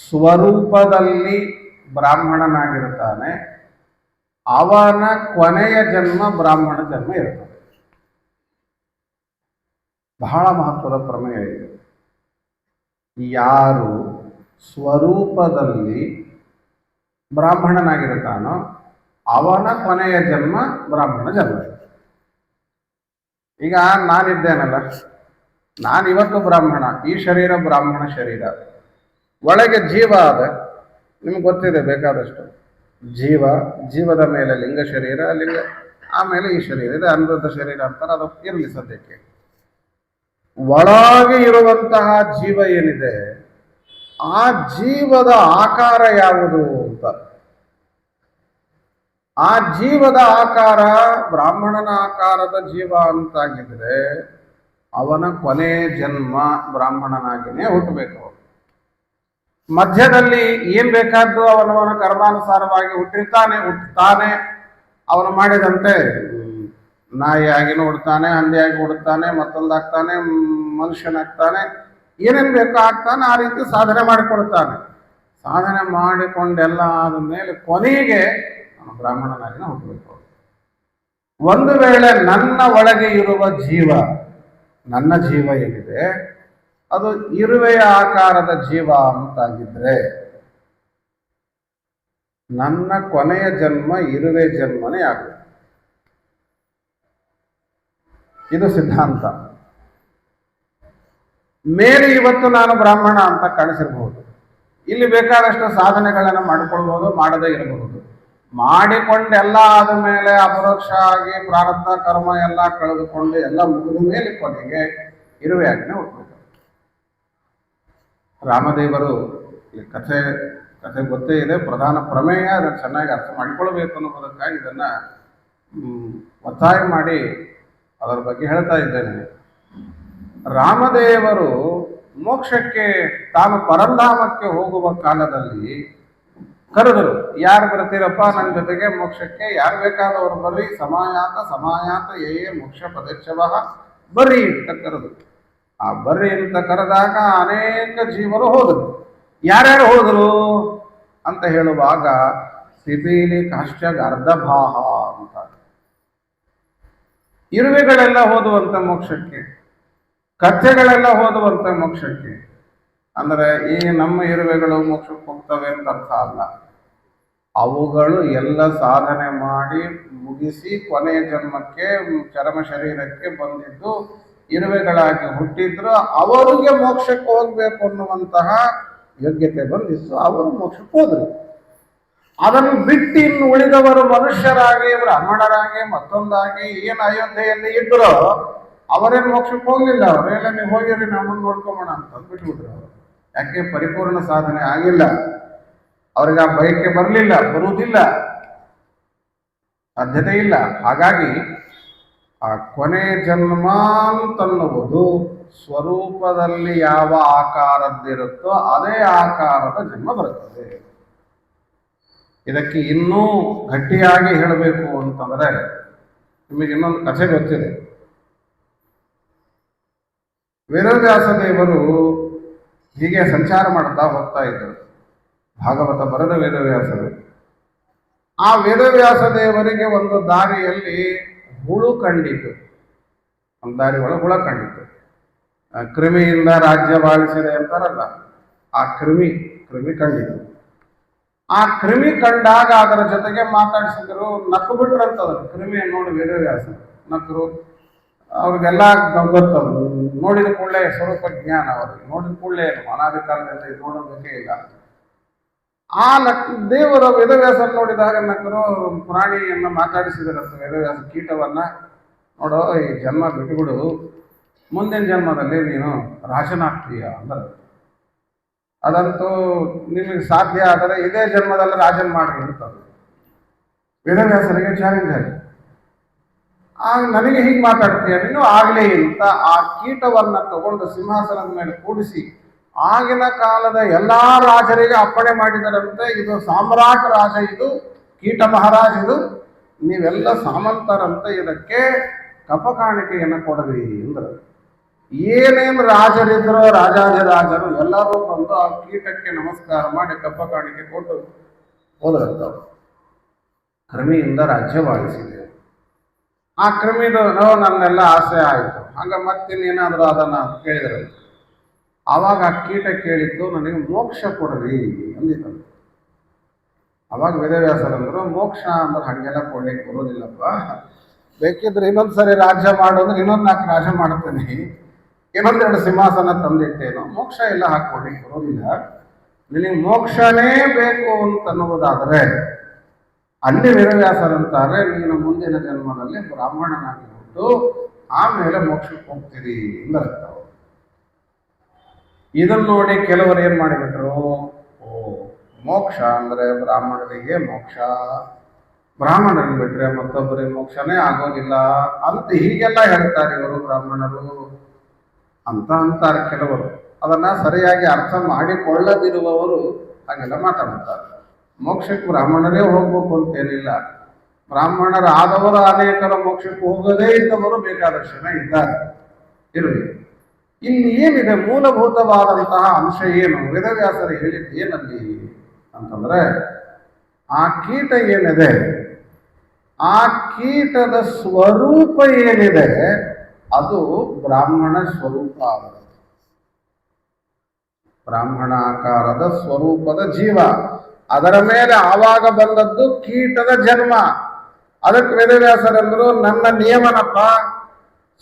ಸ್ವರೂಪದಲ್ಲಿ ಬ್ರಾಹ್ಮಣನಾಗಿರುತ್ತಾನೆ, ಅವನ ಕೊನೆಯ ಜನ್ಮ ಬ್ರಾಹ್ಮಣ ಜನ್ಮ ಇರ್ತದೆ ಬಹಳ ಮಹತ್ವದ ಪ್ರಮೇಯ ಇದೆ. ಯಾರು ಸ್ವರೂಪದಲ್ಲಿ ಬ್ರಾಹ್ಮಣನಾಗಿರುತ್ತಾನೋ, ಅವನ ಕೊನೆಯ ಜನ್ಮ ಬ್ರಾಹ್ಮಣ ಜನ್ಮ. ಈಗ ನಾನಿದ್ದೇನಲ್ಲ? ನಾನು ಇವತ್ತು ಬ್ರಾಹ್ಮಣ, ಈ ಶರೀರ ಬ್ರಾಹ್ಮಣ ಶರೀರ. ಒಳಗೆ ಜೀವ ಆದ, ನಿಮ್ಗೆ ಗೊತ್ತಿದೆ ಬೇಕಾದಷ್ಟು. ಜೀವ, ಜೀವದ ಮೇಲೆ ಲಿಂಗ ಶರೀರ, ಲಿಂಗ, ಆಮೇಲೆ ಈ ಶರೀರ. ಇದೆ ಅನಿರುದ್ಧ ಶರೀರ ಅಂತಾರೆ, ಅದು ಇರಲಿ ಸದ್ಯಕ್ಕೆ. ಒಳಗೆ ಇರುವಂತಹ ಜೀವ ಏನಿದೆ, ಆ ಜೀವದ ಆಕಾರ ಯಾವುದು ಅಂತ. ಆ ಜೀವದ ಆಕಾರ ಬ್ರಾಹ್ಮಣನ ಆಕಾರದ ಜೀವ ಅಂತಾಗಿದ್ರೆ ಅವನ ಕೊನೆ ಜನ್ಮ ಬ್ರಾಹ್ಮಣನಾಗಿನೇ ಹುಟ್ಟಬೇಕು. ಮಧ್ಯದಲ್ಲಿ ಏನ್ ಬೇಕಾದ್ದು ಅವನವನ ಕರ್ಮಾನುಸಾರವಾಗಿ ಹುಟ್ಟಿರ್ತಾನೆ, ಹುಟ್ಟುತ್ತಾನೆ, ಅವನು ಮಾಡಿದಂತೆ. ನಾಯಿ ನಾಯಿಯಾಗಿನೂ ಹುಡ್ತಾನೆ ಹಂದಿಯಾಗಿ ಹುಡ್ತಾನೆ ಮತ್ತೊಂದಾಗ್ತಾನೆ, ಮನುಷ್ಯನಾಗ್ತಾನೆ, ಏನೇನು ಬೇಕೋ ಆಗ್ತಾನೆ, ಆ ರೀತಿ ಸಾಧನೆ ಮಾಡಿಕೊಡ್ತಾನೆ. ಸಾಧನೆ ಮಾಡಿಕೊಂಡೆಲ್ಲ ಆದ ಮೇಲೆ ಕೊನೆಗೆ ಅವನು ಬ್ರಾಹ್ಮಣನಾಗಿನ ಹುಟ್ಟಬೇಕು. ಒಂದು ವೇಳೆ ನನ್ನ ಒಳಗೆ ಇರುವ ಜೀವ ನನ್ನ ಜೀವ ಏನಿದೆ, ಅದು ಇರುವೆಯ ಆಕಾರದ ಜೀವ ಅಂತಾಗಿದ್ರೆ, ನನ್ನ ಕೊನೆಯ ಜನ್ಮ ಇರುವೆ ಜನ್ಮನೇ ಆಗುತ್ತೆ ಇದು ಸಿದ್ಧಾಂತ. ಮೇಲೆ ಇವತ್ತು ನಾನು ಬ್ರಾಹ್ಮಣ ಅಂತ ಕಾಣಿಸಿರಬಹುದು. ಇಲ್ಲಿ ಬೇಕಾದಷ್ಟು ಸಾಧನೆಗಳನ್ನು ಮಾಡಿಕೊಳ್ಬಹುದು ಮಾಡದೇ ಇರಬಹುದು. ಮಾಡಿಕೊಂಡೆಲ್ಲ ಆದ ಮೇಲೆ ಅಪರೋಕ್ಷ ಆಗಿ ಪ್ರಾರಬ್ಧ ಕರ್ಮ ಎಲ್ಲ ಕಳೆದುಕೊಂಡು ಎಲ್ಲ ಮುಗಿದ ಮೇಲೆ ಕೊನೆಗೆ ಇರುವೆ ಆಜ್ಞೆ ಹುಟ್ಟಬೇಕು ರಾಮದೇವರು ಈ ಕಥೆ ಕಥೆ ಗೊತ್ತೇ ಇದೆ. ಪ್ರಧಾನ ಪ್ರಮೇಯ, ಅದನ್ನು ಚೆನ್ನಾಗಿ ಅರ್ಥ ಮಾಡಿಕೊಳ್ಬೇಕು ಅನ್ನೋದಕ್ಕಾಗಿ ಇದನ್ನು ಒತ್ತಾಯ ಮಾಡಿ ಅದರ ಬಗ್ಗೆ ಹೇಳ್ತಾ ಇದ್ದೇನೆ. ರಾಮದೇವರು ಮೋಕ್ಷಕ್ಕೆ ತಾನು ಪರಂಧಾಮಕ್ಕೆ ಹೋಗುವ ಕಾಲದಲ್ಲಿ ಕರೆದರು ಯಾರು ಬರ್ತೀರಪ್ಪ ನನ್ನ ಜೊತೆಗೆ ಮೋಕ್ಷಕ್ಕೆ? ಯಾರು ಬೇಕಾದವರು ಬರ್ರಿ ಸಮಾಯಾತ ಸಮಾಯಾತ ಏ ಮೋಕ್ಷ ಪದಕ್ಷವ ಬರ್ರಿ ಅಂತ ಕರೆದು. ಆ ಬರ್ರಿ ಅಂತ ಕರೆದಾಗ ಅನೇಕ ಜೀವರು ಹೋದರು. ಯಾರ್ಯಾರು ಹೋದರು ಅಂತ ಹೇಳುವಾಗ, ಸಿಬಿಲಿ ಕಾಶ್ಯ ಅರ್ಧಭಾಹ ಅಂತ. ಇರುವೆಗಳೆಲ್ಲ ಹೋದುವಂತ ಮೋಕ್ಷಕ್ಕೆ, ಕಥೆಗಳೆಲ್ಲ ಹೋದುವಂತ ಮೋಕ್ಷಕ್ಕೆ ಅಂದರೆ ಈ ನಮ್ಮ ಇರುವೆಗಳು ಮೋಕ್ಷಕ್ಕೆ ಹೋಗ್ತವೆ ಅಂತ ಅರ್ಥ ಅಲ್ಲ. ಅವುಗಳು ಎಲ್ಲ ಸಾಧನೆ ಮಾಡಿ ಮುಗಿಸಿ ಕೊನೆಯ ಜನ್ಮಕ್ಕೆ ಚರಮ ಶರೀರಕ್ಕೆ ಬಂದಿದ್ದು ಇರುವೆಗಳಾಗಿ ಹುಟ್ಟಿದ್ರು ಅವರಿಗೆ ಮೋಕ್ಷಕ್ಕೆ ಹೋಗ್ಬೇಕು ಅನ್ನುವಂತಹ ಯೋಗ್ಯತೆ ಬಂದಿತ್ತು. ಅವರು ಮೋಕ್ಷಕ್ಕೆ ಹೋದರು. ಅದನ್ನು ಬಿಟ್ಟು ಇನ್ನು ಉಳಿದವರು ಮನುಷ್ಯರಾಗಿ, ಬ್ರಾಹ್ಮಣರಾಗಿ, ಮತ್ತೊಂದಾಗಿ ಏನು ಅಯೋಧ್ಯೆಯಲ್ಲಿ ಇದ್ರು ಅವರೇನು ಮೋಕ್ಷಕ್ಕೆ ಹೋಗ್ಲಿಲ್ಲ. ಅವರೆಲ್ಲ ನೀವು ಹೋಗಿರಿ, ನಮ್ಮನ್ನು ನೋಡ್ಕೊಂಬೋಣ ಅಂತ ಬಿಟ್ಬಿಟ್ರು ಅವರು. ಯಾಕೆ ಪರಿಪೂರ್ಣ ಸಾಧನೆ ಆಗಿಲ್ಲ? ಅವ್ರಿಗೆ ಆ ಬಯಕೆ ಬರಲಿಲ್ಲ, ಬರುವುದಿಲ್ಲ. ಸಾಧ್ಯತೆ ಇಲ್ಲ. ಹಾಗಾಗಿ ಆ ಕೊನೆ ಜನ್ಮ ಅಂತನ್ನುವುದು ಸ್ವರೂಪದಲ್ಲಿ ಯಾವ ಆಕಾರದ್ದಿರುತ್ತೋ ಅದೇ ಆಕಾರದ ಜನ್ಮ ಬರುತ್ತದೆ. ಇದಕ್ಕೆ ಇನ್ನೂ ಗಟ್ಟಿಯಾಗಿ ಹೇಳಬೇಕು ಅಂತಂದ್ರೆ ನಿಮಗೆ ಇನ್ನೊಂದು ಕಥೆ ಗೊತ್ತಿದೆ. ವೀರವ್ಯಾಸ ದೇವರು ಹೀಗೆ ಸಂಚಾರ ಮಾಡ್ತಾ ಹೋಗ್ತಾ ಇದ್ದರು. ಭಾಗವತ ಬರೆದ ವೇದವ್ಯಾಸರು. ಆ ವೇದವ್ಯಾಸ ದೇವರಿಗೆ ಒಂದು ದಾರಿಯಲ್ಲಿ ಹುಳು ಕಂಡಿತು. ಒಂದು ದಾರಿ ಒಳಗೆ ಹುಳ ಕಂಡಿತು. ಕ್ರಿಮಿಯಿಂದ ರಾಜ್ಯ ಬಾಳಿಸಿದೆ ಅಂತಾರಲ್ಲ, ಆ ಕ್ರಿಮಿ ಕ್ರಿಮಿ ಕಂಡಿತು. ಆ ಕ್ರಿಮಿ ಕಂಡಾಗ ಅದರ ಜೊತೆಗೆ ಮಾತಾಡಿಸಿದ್ರು ನಕ್ಕು ಬಿಟ್ರಂತದ್ರು ಕ್ರಿಮಿ ನೋಡಿ ವೇದವ್ಯಾಸ. ನಕ್ಕರು ಅವ್ರಿಗೆಲ್ಲ ಗೊತ್ತದು. ನೋಡಿದ ಕೂಡಲೇ ಸ್ವರೂಪ ಜ್ಞಾನ ಅವರಿಗೆ. ನೋಡಿದ ಕೂಡಲೇ ಅನಾದಿ ಕಾಲದಿಂದ ಇದು ನೋಡೋದಕ್ಕೆ ಇಲ್ಲ. ಆ ನಕ್ ದೇವರ ವೇದವ್ಯಾಸ ನೋಡಿದಾಗ ನಕ್ಕರು ಪ್ರಾಣಿಯನ್ನು ಮಾತಾಡಿಸಿದರಂತ ವೇದವ್ಯಾಸ ಕೀಟವನ್ನ. ನೋಡೋ, ಈ ಜನ್ಮ ಬಿಟ್ಟುಬಿಡು ಮುಂದಿನ ಜನ್ಮದಲ್ಲಿ ನೀನು ರಾಜನಾಗ್ತೀಯ ಅಂದ್ರೆ. ಅದಂತೂ ನಿಮಗೆ ಸಾಧ್ಯ ಆದರೆ ಇದೇ ಜನ್ಮದಲ್ಲಿ ರಾಜನ್ ಮಾಡಿ ಅಂತದ್ದು ವೇದವ್ಯಾಸರಿಗೆ ಚಾಲೆಂಜ್ ಆಗಿ ಆಗ ನನಗೆ ಹೀಗೆ ಮಾತಾಡ್ತೀಯ? ನೀನು ಆಗಲೇ ಅಂತ ಆ ಕೀಟವನ್ನು ತಗೊಂಡು ಸಿಂಹಾಸನದ ಮೇಲೆ ಕೂಡಿಸಿ ಆಗಿನ ಕಾಲದ ಎಲ್ಲ ರಾಜರಿಗೆ ಅಪ್ಪಣೆ ಮಾಡಿದರಂತೆ. ಇದು ಸಾಮ್ರಾಟ ರಾಜ, ಇದು ಕೀಟ ಮಹಾರಾಜ, ಇದು ನೀವೆಲ್ಲ ಸಾಮಂತರಂತೆ ಇದಕ್ಕೆ ಕಪ ಕಾಣಿಕೆಯನ್ನು ಕೊಡಲಿ ಅಂದರು ಏನೇನು ರಾಜರಿದ್ರೋ ರಾಜಾಧಿರಾಜರು ಎಲ್ಲರೂ ಬಂದು ಆ ಕೀಟಕ್ಕೆ ನಮಸ್ಕಾರ ಮಾಡಿ ಕಪ್ಪ ಕಾಣಿಕೆ ಕೊಟ್ಟು ಹೋದ್ರಂತವ್ರು ಕ್ರಮೆಯಿಂದ ರಾಜ್ಯವಾಳಿಸಿದೆ. ಆ ಕ್ರಿಮಿದು ನನ್ನೆಲ್ಲ ಆಸೆ ಆಯಿತು. ಹಂಗ ಮತ್ತಿನ್ನೇನಾದರೂ ಅದನ್ನು ಕೇಳಿದ್ರು. ಆವಾಗ ಆ ಕೀಟ ಕೇಳಿದ್ದು, ನನಗೆ ಮೋಕ್ಷ ಕೊಡ್ರಿ ಅಂದಿದ್ದರು. ಅವಾಗ ವೇದವ್ಯಾಸರಂದ್ರು, ಮೋಕ್ಷ ಅಂದ್ರೆ ಹಾಗೆಲ್ಲ ಕೊಡ್ಲಿಕ್ಕೆ ಬರೋದಿಲ್ಲಪ್ಪ. ಬೇಕಿದ್ರೆ ಇನ್ನೊಂದು ಸರಿ ರಾಜ್ಯ ಮಾಡು ಅಂದ್ರೆ ಇನ್ನೊಂದು ನಾಲ್ಕು ರಾಜ್ಯ ಮಾಡ್ತೇನೆ ಇನ್ನೊಂದೆರಡು ಸಿಂಹಾಸನ ತಂದಿಟ್ಟೇನು. ಮೋಕ್ಷ ಎಲ್ಲ ಹಾಕೊಡ್ಲಿಕ್ಕೆ ಬರೋದಿಲ್ಲ. ನಿನಗೆ ಮೋಕ್ಷನೇ ಬೇಕು ಅಂತನ್ನುವುದಾದರೆ ಅಲ್ಲಿ ವೀರವ್ಯಾಸರಂತಾರೆ ನೀನು ಮುಂದಿನ ಜನ್ಮದಲ್ಲಿ ಬ್ರಾಹ್ಮಣನಾಗಿ ಹುಟ್ಟು ಆಮೇಲೆ ಮೋಕ್ಷಕ್ಕೆ ಹೋಗ್ತೀರಿ ಅಂತ ಇದನ್ನು ನೋಡಿ ಕೆಲವರು ಏನ್ ಮಾಡಿಬಿಟ್ರು? ಓ, ಮೋಕ್ಷ ಅಂದ್ರೆ ಬ್ರಾಹ್ಮಣರಿಗೆ ಮೋಕ್ಷ. ಬ್ರಾಹ್ಮಣರಿಗೆ ಬಿಟ್ರೆ ಮತ್ತೊಬ್ಬರಿಗೆ ಮೋಕ್ಷನೇ ಆಗೋದಿಲ್ಲ ಅಂತ ಹೀಗೆಲ್ಲ ಹೇಳ್ತಾರೆ ಇವರು ಬ್ರಾಹ್ಮಣರು ಅಂತ ಅಂತಾರೆ ಕೆಲವರು. ಅದನ್ನ ಸರಿಯಾಗಿ ಅರ್ಥ ಮಾಡಿಕೊಳ್ಳದಿರುವವರು ಹಾಗೆಲ್ಲ ಮಾತಾಡ್ತಾರೆ. ಮೋಕ್ಷಕ್ಕೆ ಬ್ರಾಹ್ಮಣರೇ ಹೋಗ್ಬೇಕು ಅಂತೇನಿಲ್ಲ. ಬ್ರಾಹ್ಮಣರಾದವರು ಅನೇಕರ ಮೋಕ್ಷಕ್ಕೆ ಹೋಗದೇ ಇದ್ದವರು ಬೇಕಾದಷ್ಟು ಜನ ಇದ್ದಾರೆ. ಇರಲಿ. ಇಲ್ಲಿ ಏನಿದೆ? ಮೂಲಭೂತವಾದಂತಹ ಅಂಶ ಏನು? ವೇದವ್ಯಾಸರು ಹೇಳಿದ್ದು ಏನಲ್ಲಿ ಅಂತಂದ್ರೆ, ಆ ಕೀಟ ಏನಿದೆ? ಆ ಕೀಟದ ಸ್ವರೂಪ ಏನಿದೆ? ಅದು ಬ್ರಾಹ್ಮಣ ಸ್ವರೂಪ ಬ್ರಾಹ್ಮಣಾಕಾರದ ಬ್ರಾಹ್ಮಣ ಸ್ವರೂಪದ ಜೀವ. ಅದರ ಮೇಲೆ ಆವಾಗ ಬಂದದ್ದು ಕೀಟದ ಜನ್ಮ. ಅದಕ್ಕೆ ವೇದವ್ಯಾಸರಂದ್ರು, ನನ್ನ ನಿಯಮನಪ್ಪ,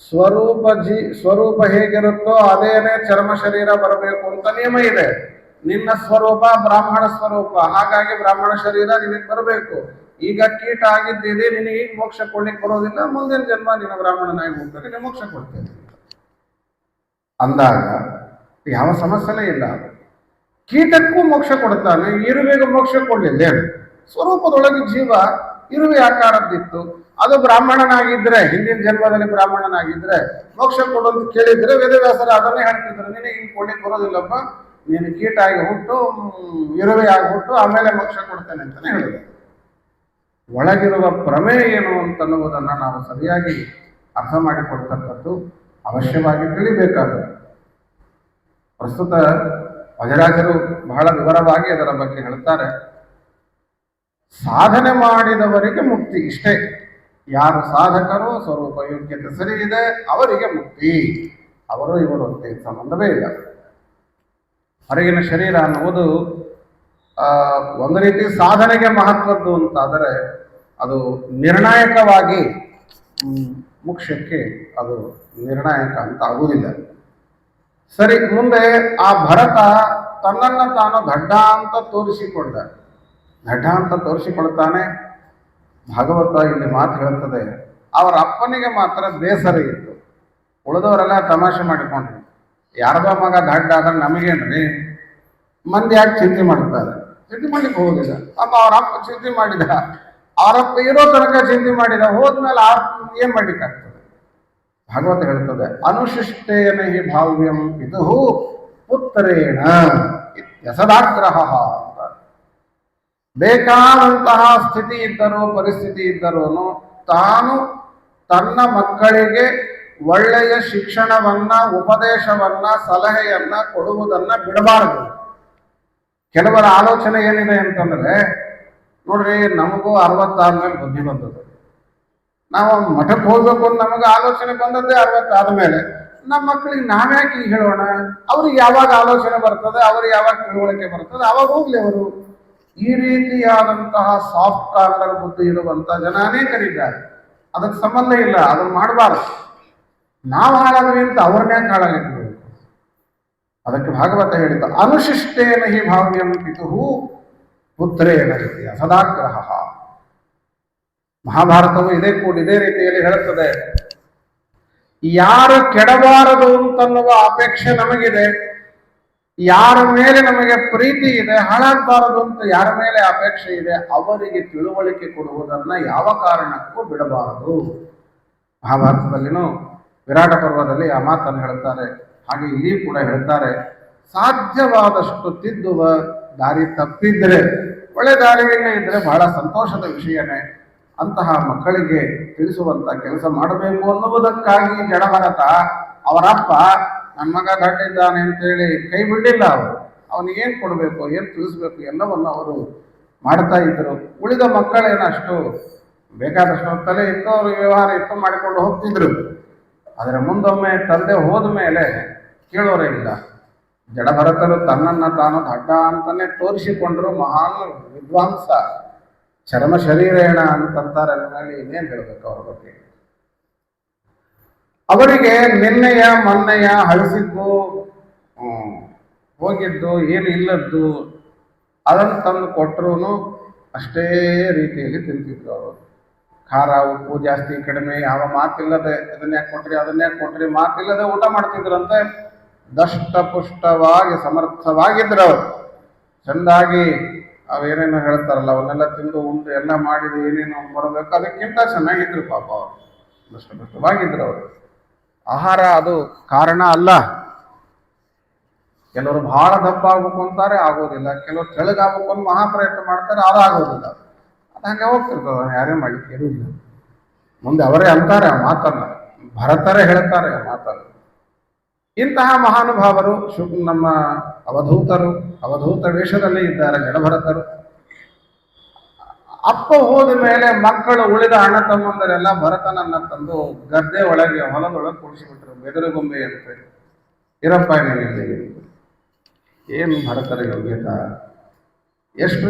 ಸ್ವರೂಪ ಜಿ, ಸ್ವರೂಪ ಹೇಗಿರುತ್ತೋ ಅದೇನೇ ಚರ್ಮ ಶರೀರ ಬರಬೇಕು ಅಂತ ನಿಯಮ ಇದೆ. ನಿನ್ನ ಸ್ವರೂಪ ಬ್ರಾಹ್ಮಣ ಸ್ವರೂಪ, ಹಾಗಾಗಿ ಬ್ರಾಹ್ಮಣ ಶರೀರ ನಿನಗೆ ಬರಬೇಕು. ಈಗ ಕೀಟ ಆಗಿದ್ದೀರಿ, ನಿನಗೆ ಈಗ ಮೋಕ್ಷ ಕೊಡ್ಲಿಕ್ಕೆ ಬರೋದಿಲ್ಲ, ಮುಂದಿನ ಜನ್ಮ ನಿನ್ನ ಬ್ರಾಹ್ಮಣನಾಗಿ ಹೋಗ್ತಾರೆ, ನಿನ್ನ ಮೋಕ್ಷ ಕೊಡ್ತೇನೆ ಅಂದಾಗ, ಯಾವ ಸಮಸ್ಯೆನೇ ಇಲ್ಲ. ಕೀಟಕ್ಕೂ ಮೋಕ್ಷ ಕೊಡ್ತಾನೆ ಇರುವೆಗೆ ಮೋಕ್ಷ ಕೊಡಲಿಲ್ಲ. ಸ್ವರೂಪದೊಳಗೆ ಜೀವ, ಇರುವೆ ಆಕಾರದ್ದಿತ್ತು. ಅದು ಬ್ರಾಹ್ಮಣನಾಗಿದ್ರೆ, ಹಿಂದಿನ ಜನ್ಮದಲ್ಲಿ ಬ್ರಾಹ್ಮಣನಾಗಿದ್ರೆ ಮೋಕ್ಷ ಕೊಡು ಅಂತ ಕೇಳಿದ್ರೆ ವೇದವ್ಯಾಸರು ಅದನ್ನೇ ಹೇಳ್ತಿದ್ರು. ನೀನು ಹಿಂಗೆ ಕೊಡ್ಲಿಕ್ಕೆ ಬರೋದಿಲ್ಲಪ್ಪ. ನೀನು ಕೀಟ ಆಗಿ ಹುಟ್ಟು ಇರುವೆ ಆಗಿ ಹುಟ್ಟು, ಆಮೇಲೆ ಮೋಕ್ಷ ಕೊಡ್ತೇನೆ ಅಂತಾನೆ ಹೇಳಿದ್ರು. ಒಳಗಿರುವ ಪ್ರಮೇಯ ಏನು ಅಂತನ್ನುವುದನ್ನು ನಾವು ಸರಿಯಾಗಿ ಅರ್ಥ ಮಾಡಿಕೊಡ್ತಕ್ಕದ್ದು ಅವಶ್ಯವಾಗಿ ತಿಳಿಬೇಕಾದ ಪ್ರಸ್ತುತ ವಜರಾಜರು ಬಹಳ ವಿವರವಾಗಿ ಅದರ ಬಗ್ಗೆ ಹೇಳ್ತಾರೆ ಸಾಧನೆ ಮಾಡಿದವರಿಗೆ ಮುಕ್ತಿ ಇಷ್ಟೇ. ಯಾರು ಸಾಧಕರು ಸ್ವರೂಪ ಯೋಗ್ಯತೆ ಸರಿ ಇದೆ, ಅವರಿಗೆ ಮುಕ್ತಿ. ಅವರು ಇವರು ಸಂಬಂಧವೇ ಇಲ್ಲ. ಹೊರಗಿನ ಶರೀರ ಅನ್ನುವುದು ಒಂದು ರೀತಿ ಸಾಧನೆಗೆ ಮಹತ್ವದ್ದು ಅಂತಾದರೆ ಅದು ನಿರ್ಣಾಯಕವಾಗಿ ಮೋಕ್ಷಕ್ಕೆ ಅದು ನಿರ್ಣಾಯಕ ಅಂತ ಆಗುವುದಿಲ್ಲ. ಸರಿ, ಮುಂದೆ ಆ ಭರತ ತನ್ನನ್ನು ತಾನು ದಡ್ಡ ಅಂತ ತೋರಿಸಿಕೊಂಡ. ದಡ್ಡ ಅಂತ ತೋರಿಸಿಕೊಳ್ತಾನೆ. ಭಾಗವತ ಇಲ್ಲಿ ಮಾತು ಹೇಳ್ತದೆ, ಅವರ ಅಪ್ಪನಿಗೆ ಮಾತ್ರ ಬೇಸರ ಇತ್ತು. ಉಳಿದವರೆಲ್ಲ ತಮಾಷೆ ಮಾಡಿಕೊಂಡ್ರು. ಯಾರ್ದೋ ಮಗ ದಡ್ಡ ಆದ್ರೆ ನಮಗೇನ್ರಿ? ಮಂದಿ ಯಾಕೆ ಚಿಂತೆ ಮಾಡ್ತಾರೆ? ಚಿಂತೆ ಮಾಡ್ಲಿಕ್ಕೆ ಹೋಗಿಲ್ಲ ಪಾಪ ಅವ್ರ ಅಪ್ಪ ಚಿಂತೆ ಮಾಡಿದ. ಅವರಪ್ಪ ಇರೋ ತನಕ ಚಿಂತೆ ಮಾಡಿದ. ಹೋದ್ಮೇಲೆ ಆ ಏನು ಮಾಡ್ಲಿಕ್ಕಾಗ್ತದೆ ಭಾಗವತ ಅನುಶಿಷ್ಟೇನ ಹಿ ಭಾವ್ಯಂ ಇದು ಪುತ್ರೇಣ ಇತ್ಯಸದಾಗ್ರಹ ಅಂತ. ಬೇಕಾದಂತಹ ಸ್ಥಿತಿ ಇದ್ದರೂ, ಪರಿಸ್ಥಿತಿ ಇದ್ದರೂ ತಾನು ತನ್ನ ಮಕ್ಕಳಿಗೆ ಒಳ್ಳೆಯ ಶಿಕ್ಷಣವನ್ನ, ಉಪದೇಶವನ್ನ, ಸಲಹೆಯನ್ನ ಕೊಡುವುದನ್ನ ಬಿಡಬಾರದು. ಕೆಲವರ ಆಲೋಚನೆ ಏನಿದೆ ಅಂತಂದ್ರೆ, ನೋಡ್ರಿ, ನಮಗೂ ಅರವತ್ತಾದ್ಮೇಲೆ ಬುದ್ಧಿ ಬಂದದ್ದು. ನಾವು ಮಠಕ್ಕೆ ಹೋಗ್ಬೇಕು ಅಂತ ನಮಗೆ ಆಲೋಚನೆ ಬಂದದ್ದೇ ಅರವತ್ತಾದ ಮೇಲೆ ನಮ್ಮ ಮಕ್ಕಳಿಗೆ ನಾವ್ಯಾಕೆ ಈಗ ಹೇಳೋಣ? ಅವ್ರಿಗೆ ಯಾವಾಗ ಆಲೋಚನೆ ಬರ್ತದೆ, ಅವ್ರಿಗೆ ಯಾವಾಗ ತಿಳುವಳಿಕೆ ಬರ್ತದೆ, ಅವಾಗ ಹೋಗ್ಲಿ ಅವರು. ಈ ರೀತಿಯಾದಂತಹ ಸಾಫ್ಟ್ ಕಾರ್ನರ್ ಬುದ್ಧಿ ಇರುವಂತಹ ಜನ ಅನೇಕರಿದ್ದಾರೆ ಅದಕ್ಕೆ ಸಂಬಂಧ ಇಲ್ಲ, ಅದನ್ನು ಮಾಡಬಾರ್ದು. ನಾವು ಹಾಳಾದ್ರಿ ಅಂತ ಅವ್ರನ್ನೇ ಹಾಳಾಗಲಿಕ್ಕೆ ಅದಕ್ಕೆ ಭಾಗವತ ಹೇಳಿದ ಅನುಶಿಷ್ಟೇನ ಹಿ ಭಾವ್ಯಂ ಪಿತು ಪುತ್ರೇನ ರೀತಿಯ ಸದಾಗ್ರಹ. ಮಹಾಭಾರತವು ಇದೇ ಕೂಡ ಇದೇ ರೀತಿಯಲ್ಲಿ ಹೇಳುತ್ತದೆ. ಯಾರು ಕೆಡಬಾರದು ಅಂತನ್ನುವ ಅಪೇಕ್ಷೆ ನಮಗಿದೆ. ಯಾರ ಮೇಲೆ ನಮಗೆ ಪ್ರೀತಿ ಇದೆ, ಹಾಳಾಗಬಾರದು ಅಂತ ಯಾರ ಮೇಲೆ ಅಪೇಕ್ಷೆ ಇದೆ, ಅವರಿಗೆ ತಿಳುವಳಿಕೆ ಕೊಡುವುದನ್ನ ಯಾವ ಕಾರಣಕ್ಕೂ ಬಿಡಬಾರದು. ಮಹಾಭಾರತದಲ್ಲಿನೂ ವಿರಾಟ ಪರ್ವದಲ್ಲಿ ಆ ಮಾತನ್ನು ಹೇಳ್ತಾರೆ ಹಾಗೆ ಇಲ್ಲಿ ಕೂಡ ಹೇಳ್ತಾರೆ, ಸಾಧ್ಯವಾದಷ್ಟು ತಿದ್ದುವ ದಾರಿ ತಪ್ಪಿದ್ರೆ, ಒಳ್ಳೆ ದಾರಿಯಲ್ಲೇ ಇದ್ರೆ ಬಹಳ ಸಂತೋಷದ ವಿಷಯನೇ. ಅಂತಹ ಮಕ್ಕಳಿಗೆ ತಿಳಿಸುವಂತ ಕೆಲಸ ಮಾಡಬೇಕು ಅನ್ನುವುದಕ್ಕಾಗಿ ಜಡಭರತ. ಅವರಪ್ಪ ನನ್ನ ಮಗ ದಡ್ಡಿದ್ದಾನೆ ಅಂತೇಳಿ ಕೈ ಬಿಡಲಿಲ್ಲ ಅವರು. ಅವನಿಗೇನು ಕೊಡಬೇಕು, ಏನು ತಿಳಿಸ್ಬೇಕು ಎಲ್ಲವನ್ನು ಅವರು ಮಾಡ್ತಾ ಇದ್ದರು ಉಳಿದ ಮಕ್ಕಳೇನಷ್ಟು ಬೇಕಾದಷ್ಟು ತಲೆ ಇತ್ತು ಅವರು ವ್ಯವಹಾರ ಇತ್ತು ಮಾಡಿಕೊಂಡು ಹೋಗ್ತಿದ್ರು. ಆದರೆ ಮುಂದೊಮ್ಮೆ ತಂದೆ ಹೋದ ಮೇಲೆ ಕೇಳೋರೇ ಇಲ್ಲ. ಜಡಭರತರು ತನ್ನನ್ನ ತಾನು ದಡ್ಡ ಅಂತಲೇ ತೋರಿಸಿಕೊಂಡರು ಮಹಾನ್ ವಿದ್ವಾಂಸ. ಚರ್ಮ ಶರೀರೇಣ ಅಂತಂತಾರೆ ಅಂದಮೇಲೆ ಇನ್ನೇನು ಹೇಳ್ಬೇಕು ಅವ್ರ ಬಗ್ಗೆ? ಅವರಿಗೆ ನಿನ್ನೆಯ ಮೊನ್ನೆಯ ಹಳಸಿದ್ದು ಹೋಗಿದ್ದು, ಏನು ಇಲ್ಲದ್ದು, ಅದನ್ನು ತಂದು ಕೊಟ್ಟರು ಅಷ್ಟೇ ರೀತಿಯಲ್ಲಿ ತಿಂತಿದ್ರು ಅವರು. ಖಾರ, ಉಪ್ಪು ಜಾಸ್ತಿ, ಕಡಿಮೆ, ಯಾವ ಮಾತಿಲ್ಲದೆ ಅದನ್ನೇ ಕೊಟ್ರಿ ಅದನ್ನೇ ಕೊಟ್ರಿ, ಮಾತಿಲ್ಲದೆ ಊಟ ಮಾಡ್ತಿದ್ರಂತೆ, ದಷ್ಟಪುಷ್ಟವಾಗಿ ಸಮರ್ಥವಾಗಿದ್ರು ಅವರು. ಚೆಂದಾಗಿ ಅವೇನೇನೋ ಹೇಳ್ತಾರಲ್ಲ, ಅವನ್ನೆಲ್ಲ ತಿಂದು ಉಂಡು, ಎಲ್ಲ ಮಾಡಿದ, ಏನೇನೋ ಬರಬೇಕು ಅದಕ್ಕಿಂತ ಚೆನ್ನಾಗಿದ್ರು ಪಾಪ ಅವರು. ದಷ್ಟಪುಷ್ಟವಾಗಿದ್ರು ಅವರು. ಆಹಾರ ಅದು ಕಾರಣ ಅಲ್ಲ. ಕೆಲವರು ಬಹಳ ದಪ್ಪ ಆಗ್ಬೇಕು ಅಂತಾರೆ, ಆಗೋದಿಲ್ಲ. ಕೆಲವರು ತೆಳಗಾಗ್ಬೇಕು ಅಂತ ಮಹಾಪ್ರಯತ್ನ ಮಾಡ್ತಾರೆ ಅದು ಆಗೋದಿಲ್ಲ ಅದು ಹಂಗೆ ಹೋಗ್ತಿರ್ತದ ಯಾರೇ ಮಾಡ್ಲಿಕ್ಕೆ ಇರುವುದಿಲ್ಲ ಮುಂದೆ ಅವರೇ ಅಂತಾರೆ ಆ ಮಾತನ್ನ. ಭರತರೇ ಹೇಳ್ತಾರೆ ಆ ಮಾತನ್ನು. ಇಂತಹ ಮಹಾನುಭಾವರು ಶು ನಮ್ಮ ಅವಧೂತರು ಅವಧೂತ ವೇಷದಲ್ಲಿ ಇದ್ದಾರೆ ಜಡಭರತರು. ಅಪ್ಪ ಹೋದ ಮೇಲೆ ಮಕ್ಕಳು ಉಳಿದ ಅಣ್ಣ ತಮ್ಮಂದರೆಲ್ಲ ಭರತನನ್ನ ತಂದು ಗದ್ದೆ ಒಳಗೆ ಹೊಲದೊಳಗೆ ಕೂಡಿಸಿಬಿಟ್ರು. ಬೆದರುಗೊಂಬೆ ಅಂತ ಇರಪ್ಪ ನಿಮಗೆ ಏನು ಭರತರ ಯೋಗ್ಯತ? ಎಷ್ಟು